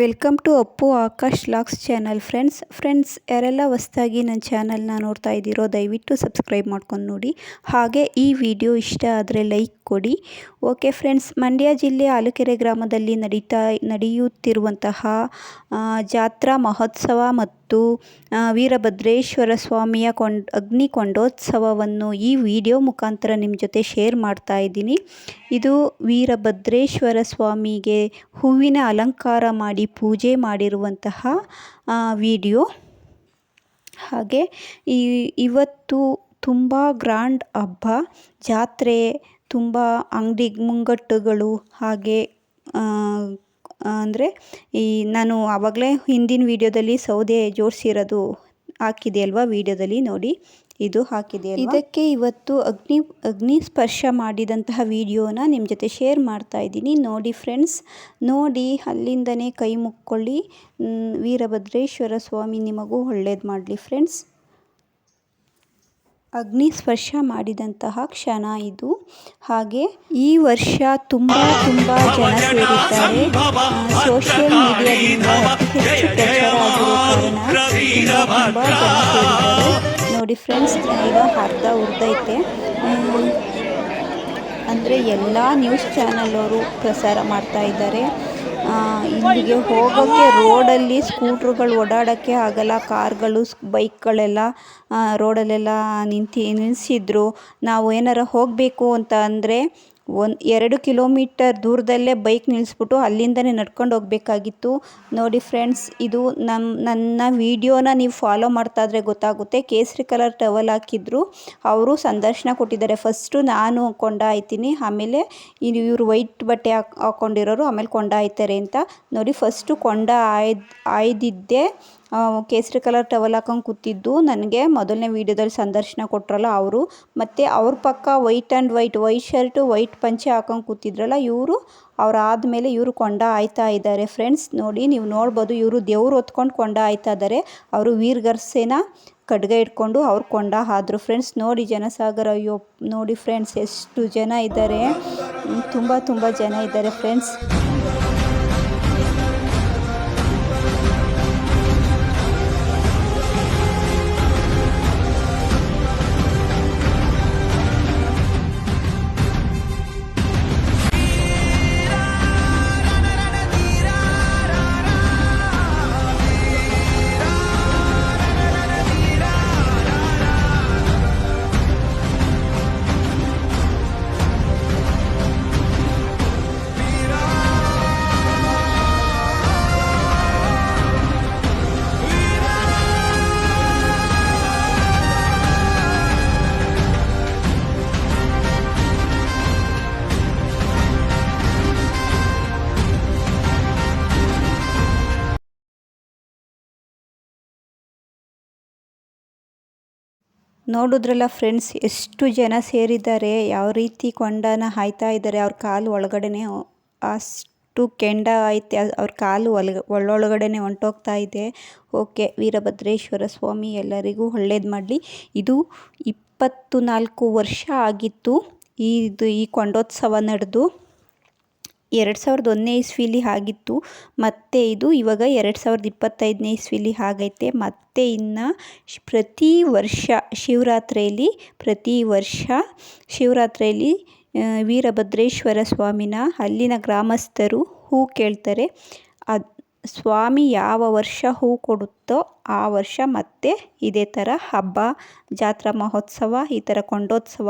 Welcome to Appu Akash vlogs channel. Friends friends, ಯಾರೆಲ್ಲ ಹೊಸ್ದಾಗಿ ನನ್ನ ಚಾನಲ್ನ ನೋಡ್ತಾ ಇದ್ದೀರೋ ದಯವಿಟ್ಟು ಸಬ್ಸ್ಕ್ರೈಬ್ ಮಾಡ್ಕೊಂಡು ನೋಡಿ. ಹಾಗೆ ಈ ವಿಡಿಯೋ ಇಷ್ಟ ಆದರೆ ಲೈಕ್ ಕೊಡಿ. ಓಕೆ ಫ್ರೆಂಡ್ಸ್, ಮಂಡ್ಯ ಜಿಲ್ಲೆ ಆಲುಕೆರೆ ಗ್ರಾಮದಲ್ಲಿ ನಡೀತಾ, ನಡೆಯುತ್ತಿರುವಂತಹ ಜಾತ್ರಾ ಮಹೋತ್ಸವ ಮತ್ತು ವೀರಭದ್ರೇಶ್ವರ ಸ್ವಾಮಿಯ ಕೊಂಡ್, ಅಗ್ನಿ ಕೊಂಡೋತ್ಸವವನ್ನು ಈ ವಿಡಿಯೋ ಮುಖಾಂತರ ನಿಮ್ಮ ಜೊತೆ ಶೇರ್ ಮಾಡ್ತಾ ಇದ್ದೀನಿ. ಇದು ವೀರಭದ್ರೇಶ್ವರ ಸ್ವಾಮಿಗೆ ಹೂವಿನ ಅಲಂಕಾರ ಮಾಡಿ ಪೂಜೆ ಮಾಡಿರುವಂತಹ ವಿಡಿಯೋ. ಹಾಗೆ, ಈ, ಇವತ್ತು ತುಂಬ ಗ್ರ್ಯಾಂಡ್ ಹಬ್ಬ. ಜಾತ್ರೆ ತುಂಬ ಅಂಗಡಿ ಮುಂಗಟ್ಟುಗಳು ಹಾಗೆ ಅಂದರೆ ಈ ನಾನು ಆವಾಗಲೇ ಹಿಂದಿನ ವೀಡಿಯೋದಲ್ಲಿ ಸೌದೆ ಜೋಡಿಸಿರೋದು ಹಾಕಿದೆ ಅಲ್ವಾ ವೀಡಿಯೋದಲ್ಲಿ ನೋಡಿ, ಇದು ಹಾಕಿದೆ ಇದಕ್ಕೆ ಇವತ್ತು ಅಗ್ನಿ ಅಗ್ನಿ ಸ್ಪರ್ಶ ಮಾಡಿದಂತಹ ವಿಡಿಯೋನ ನಿಮ್ಮ ಜೊತೆ ಶೇರ್ ಮಾಡ್ತಾ ಇದ್ದೀನಿ. ನೋಡಿ ಫ್ರೆಂಡ್ಸ್, ನೋಡಿ ಅಲ್ಲಿಂದನೇ ಕೈ ಮುಕ್ಕೊಳ್ಳಿ. ವೀರಭದ್ರೇಶ್ವರ ಸ್ವಾಮಿ ನಿಮಗೂ ಒಳ್ಳೇದು ಮಾಡಲಿ ಫ್ರೆಂಡ್ಸ್. ಅಗ್ನಿ ಸ್ಪರ್ಶ ಮಾಡಿದಂತಹ ಕ್ಷಣ ಇದು. ಹಾಗೆ ಈ ವರ್ಷ ತುಂಬ ತುಂಬ ಜನ ಸೇರಿದ್ದಾರೆ. ಸೋಷಿಯಲ್ ಮೀಡಿಯಾದಿಂದ ಹೆಚ್ಚು ಪ್ರಚಾರ ನೋಡಿ ಫ್ರೆಂಡ್ಸ್ ಈಗ ಅರ್ಧ ಉರ್ದೈತೆ. ಅಂದರೆ ಎಲ್ಲ ನ್ಯೂಸ್ ಚಾನಲ್ ಅವರು ಪ್ರಸಾರ ಮಾಡ್ತಾ ಇದ್ದಾರೆ. ಇಲ್ಲಿಗೆ ಹೋಗೋಕ್ಕೆ ರೋಡಲ್ಲಿ ಸ್ಕೂಟ್ರುಗಳು ಓಡಾಡೋಕ್ಕೆ ಆಗಲ್ಲ, ಕಾರ್ಗಳು ಬೈಕ್ಗಳೆಲ್ಲ ರೋಡಲ್ಲೆಲ್ಲ ನಿಂತು ನಿಲ್ಲಿಸಿದ್ರು. ನಾವು ಏನಾರ ಹೋಗಬೇಕು ಅಂತ ಅಂದರೆ ಒಂದು ಎರಡು ಕಿಲೋಮೀಟರ್ ದೂರದಲ್ಲೇ ಬೈಕ್ ನಿಲ್ಲಿಸ್ಬಿಟ್ಟು ಅಲ್ಲಿಂದನೇ ನಡ್ಕೊಂಡು ಹೋಗಬೇಕಾಗಿತ್ತು. ನೋಡಿ ಫ್ರೆಂಡ್ಸ್, ಇದು ನಮ್ಮ ನನ್ನ ವೀಡಿಯೋನ ನೀವು ಫಾಲೋ ಮಾಡ್ತಾ ಇದ್ರೆ ಗೊತ್ತಾಗುತ್ತೆ. ಕೇಸರಿ ಕಲರ್ ಟವಲ್ ಹಾಕಿದ್ರು. ಅವರು ಸಂದರ್ಶನ ಕೊಟ್ಟಿದ್ದಾರೆ. ಫಸ್ಟು ನಾನು ಕೊಂಡ ಆಯ್ತೀನಿ ಆಮೇಲೆ ಇವರು ವೈಟ್ ಬಟ್ಟೆ ಹಾಕ್ ಹಾಕ್ಕೊಂಡಿರೋರು ಆಮೇಲೆ ಕೊಂಡ ಆಯ್ತಾರೆ ಅಂತ. ನೋಡಿ, ಫಸ್ಟು ಕೊಂಡ ಆಯ್ದು ಆಯ್ದಿದ್ದೆ ಕೇಸರಿ ಕಲರ್ ಟವಲ್ ಹಾಕೊಂಡು ಕೂತಿದ್ದು. ನನಗೆ ಮೊದಲನೇ ವೀಡಿಯೋದಲ್ಲಿ ಸಂದರ್ಶನ ಕೊಟ್ಟರಲ್ಲ ಅವರು. ಮತ್ತು ಅವ್ರ ಪಕ್ಕ white and white white shirt white ಪಂಚೆ ಹಾಕೊಂಡು ಕೂತಿದ್ರಲ್ಲ ಇವರು. ಅವರಾದಮೇಲೆ ಇವರು ಕೊಂಡ ಆಯ್ತಾ ಇದ್ದಾರೆ ಫ್ರೆಂಡ್ಸ್ ನೋಡಿ, ನೀವು ನೋಡ್ಬೋದು ಇವರು ದೇವ್ರು ಹೊತ್ಕೊಂಡು ಕೊಂಡ ಆಯ್ತಾ ಇದ್ದಾರೆ ಅವರು ವೀರ್ಗರ್ಸೇನ ಖಡ್ಗ ಇಟ್ಕೊಂಡು ಅವ್ರು ಕೊಂಡ ಆದರು ಫ್ರೆಂಡ್ಸ್ ನೋಡಿ, ಜನಸಾಗರ, ಅಯ್ಯೋ, ನೋಡಿ ಫ್ರೆಂಡ್ಸ್ ಎಷ್ಟು ಜನ ಇದ್ದಾರೆ ತುಂಬ ತುಂಬ ಜನ ಇದ್ದಾರೆ ಫ್ರೆಂಡ್ಸ್ ನೋಡಿದ್ರಲ್ಲ ಫ್ರೆಂಡ್ಸ್ ಎಷ್ಟು ಜನ ಸೇರಿದ್ದಾರೆ, ಯಾವ ರೀತಿ ಕೊಂಡನ ಹಾಯ್ತಾ ಇದ್ದಾರೆ, ಅವ್ರ ಕಾಲು ಒಳಗಡೆನೆ ಅಷ್ಟು ಕೆಂಡ ಐತೆ ಅವ್ರ ಕಾಲು ಒಳಗ ಒಳ್ಳೊಳಗಡೆನೆ ಹೊಂಟೋಗ್ತಾ ಇದೆ. ಓಕೆ, ವೀರಭದ್ರೇಶ್ವರ ಸ್ವಾಮಿ ಎಲ್ಲರಿಗೂ ಒಳ್ಳೇದು ಮಾಡಲಿ. ಇದು ಇಪ್ಪತ್ತು ನಾಲ್ಕು ವರ್ಷ ಆಗಿತ್ತು, ಇದು ಈ ಕೊಂಡೋತ್ಸವ ನಡೆದು. ಎರಡು ಸಾವಿರದ ಒಂದನೇ ಇಸ್ವಿಲಿ ಆಗಿತ್ತು. ಮತ್ತು ಇದು ಇವಾಗ ಎರಡು ಸಾವಿರದ ಇಪ್ಪತ್ತೈದನೇ ಇಸ್ವಿಲಿ ಆಗೈತೆ. ಮತ್ತು ಇನ್ನು ಪ್ರತಿ ವರ್ಷ ಶಿವರಾತ್ರಿಯಲ್ಲಿ, ಪ್ರತಿ ವರ್ಷ ಶಿವರಾತ್ರಿಯಲ್ಲಿ ವೀರಭದ್ರೇಶ್ವರ ಸ್ವಾಮಿನ ಅಲ್ಲಿನ ಗ್ರಾಮಸ್ಥರು ಹೂ ಕೇಳ್ತಾರೆ. ಅದು, ಸ್ವಾಮಿ ಯಾವ ವರ್ಷ ಹೂ ಕೊಡುತ್ತೋ ಆ ವರ್ಷ ಮತ್ತೆ ಇದೇ ಥರ ಹಬ್ಬ, ಜಾತ್ರಾ ಮಹೋತ್ಸವ ಈ ಥರ ಕೊಂಡೋತ್ಸವ